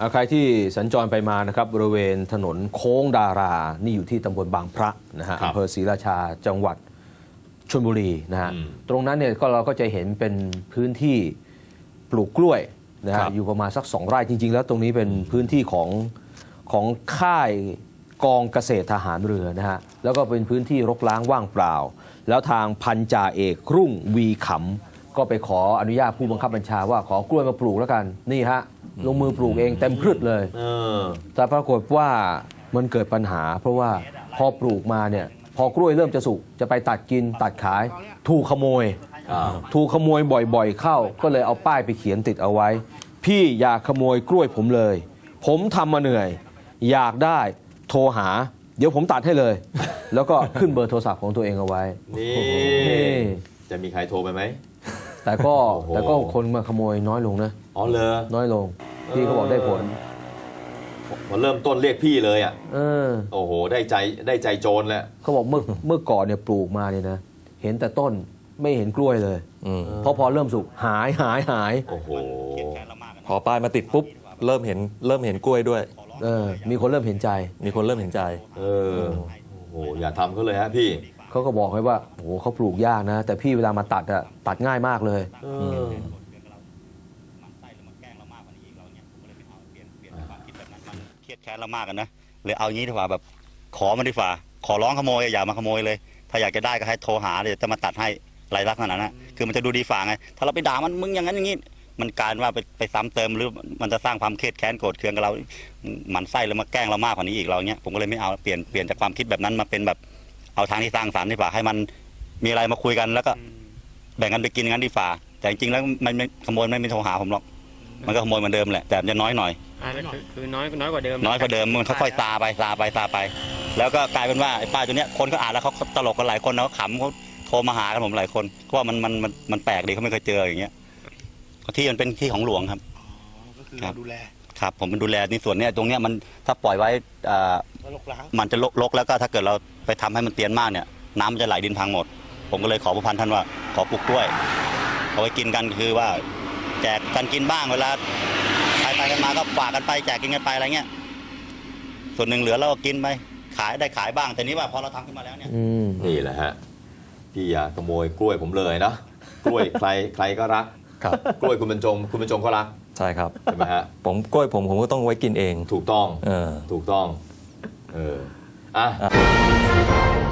อ่าใครที่สัญจรไปมานะครับบริเวณถนนโค้งดารา นี่อยู่ที่ตำบลบางพระนะฮะครับอำเภอศรีราชาจังหวัดชลบุรีนะฮะอืมตรงนั้นเนี่ยก็เราก็จะเห็นเป็นพื้นที่ปลูกกล้วยนะคฮะรับอยู่ประมาณสักสองไร่จริง ๆ แล้วตรงนี้เป็นพื้นที่ของของค่ายกองเกษตรทหารเรือนะฮะแล้วก็เป็นพื้นที่รกร้างว่างเปล่า แล้วทางพันจ่าเอกรุ่งวีขำ ก็ไปขออนุญาตผู้บังคับบัญชาว่าขอกล้วยมาปลูกแล้วกันนี่ฮะลงมือปลูกเองเต็มพืชเลย เออ แต่ปรากฏว่ามันเกิดปัญหา เพราะว่าพอปลูกมาเนี่ยพอกล้วยเริ่มจะสุกจะไปตัดกินตัดขาย ถูกขโมยอ้าวถูกขโมยบ่อยๆเข้า ก็เลยเอาป้ายไปเขียนติดเอาไว้ พี่อย่าขโมยกล้วยผมเลย ผมทำมาเหนื่อย อยากได้โทรหา เดี๋ยวผมตัดให้เลย แล้วก็ขึ้นเบอร์โทรศัพท์ของตัวเองเอาไว้นี่ นี่จะมีใครโทรไปไหม แต่ก็โอ้โห แต่ก็คนมาขโมยน้อยลงนะ อ๋อเลย น้อยลงพี่เขาบอกได้ผลพอเริ่มต้นเรียกพี่เลยอะ เออโอ้โห ได้ใจได้ใจโจรแล้วเขาบอกเมื่อเมื่อก่อนเนี่ยปลูกมาเนี่ยนะ เห็นแต่ต้นไม่เห็นกล้วยเลยอืมเพราะพอเริ่มสุกหายหายหาย โอ้โห พอป้ายมาติดปุ๊บ เริ่มเห็นเริ่มเห็นกล้วยด้วย เออ มีคนเริ่มเห็นใจ มีคนเริ่มเห็นใจ เออ โอ้โห อย่าทำเขาเลยฮะพี่ เขาก็บอกไว้ว่าโอ้โหเขาปลูกยากนะ แต่พี่เวลามาตัดอะตัดง่ายมากเลยเออเครียดแค้นเรามากกันนะเลยเอางี้ดีกว่าแบบขอมาดีกว่าขอร้องขโมยอย่ามาขโมยเลย ถ้าอยากจะได้ก็ให้โทรหาเดี๋ยวจะมาตัดให้รายลักษณะนั้นนะคือมันจะดูดีฝ่าไง ถ้าเราไปด่ามันมึงอย่างนั้นอย่างนี้ มันกลารว่าไปไปซ้ำเติมหรือมันจะสร้างความเครียดแค้นโกรธเคืองกับเราหมันไส้แล้วมาแกล้งเรามากกว่านี้อีกเราเนี้ยผมก็เลยไม่เอาเปลี่ยนเปลี่ยนจากความคิดแบบนั้นมาเป็นแบบ เอาทางที่สร้างสรรค์ดีกว่าให้มันมีอะไรมาคุยกันแล้วก็แบ่งกันไปกินงั้นดีฝ่าแต่จริงๆแล้วมันไม่ขโมยไม่ไม่โทรหาผมหรอก มันก็ขโมยเหมือนเดิมแหละแต่มันจะน้อยหน่อย อ่านั่นคือคือน้อยน้อยกว่าเดิมน้อยกว่าเดิมมันค่อยๆซาไปซาไปซาไป แล้วก็กลายเป็นว่าไอ้ป้ายตัวเนี้ยคนก็อ่านแล้วเขาตลกกันหลายคนนะเขาขำเขาโทรมาหากันผมหลายคนเพราะว่ามันมันมันมันแปลกดีเขาไม่เคยเจออย่างเงี้ยที่มันเป็นที่ของหลวงครับ ก็คือครับ เราดูแล ครับ ผมเป็นดูแลในส่วนเนี้ยตรงเนี้ยมันถ้าปล่อยไว้อ่าแล้วลกล้าง มันจะลกๆแล้วก็ถ้าเกิดเราไปทำให้มันเตียนมากเนี่ย น้ำมันจะไหลดินพังหมด ผมก็เลยขอผู้พันท่านว่าขอปลูกกล้วย เอาไว้กินกันคือว่า แจกกันกินบ้างเวลาใครไปกันมาก็ฝากกันไปแจกกินกันไปอะไรเงี้ยส่วนหนึ่งเหลือเราก็กินไปขายได้ขายบ้างแต่นี้ว่าพอเราทำขึ้นมาแล้วเนี่ยอืมนี่แหละฮะพี่อย่าขโมยกล้วยผมเลยนะกล้วยใครใครก็รักครับกล้วยคุณบรรจงคุณบรรจงก็รักใช่ครับใช่ไหมฮะผมกล้วยผมผมก็ต้องไว้กินเอง ถูกต้องเออถูกต้อง Ah. ah.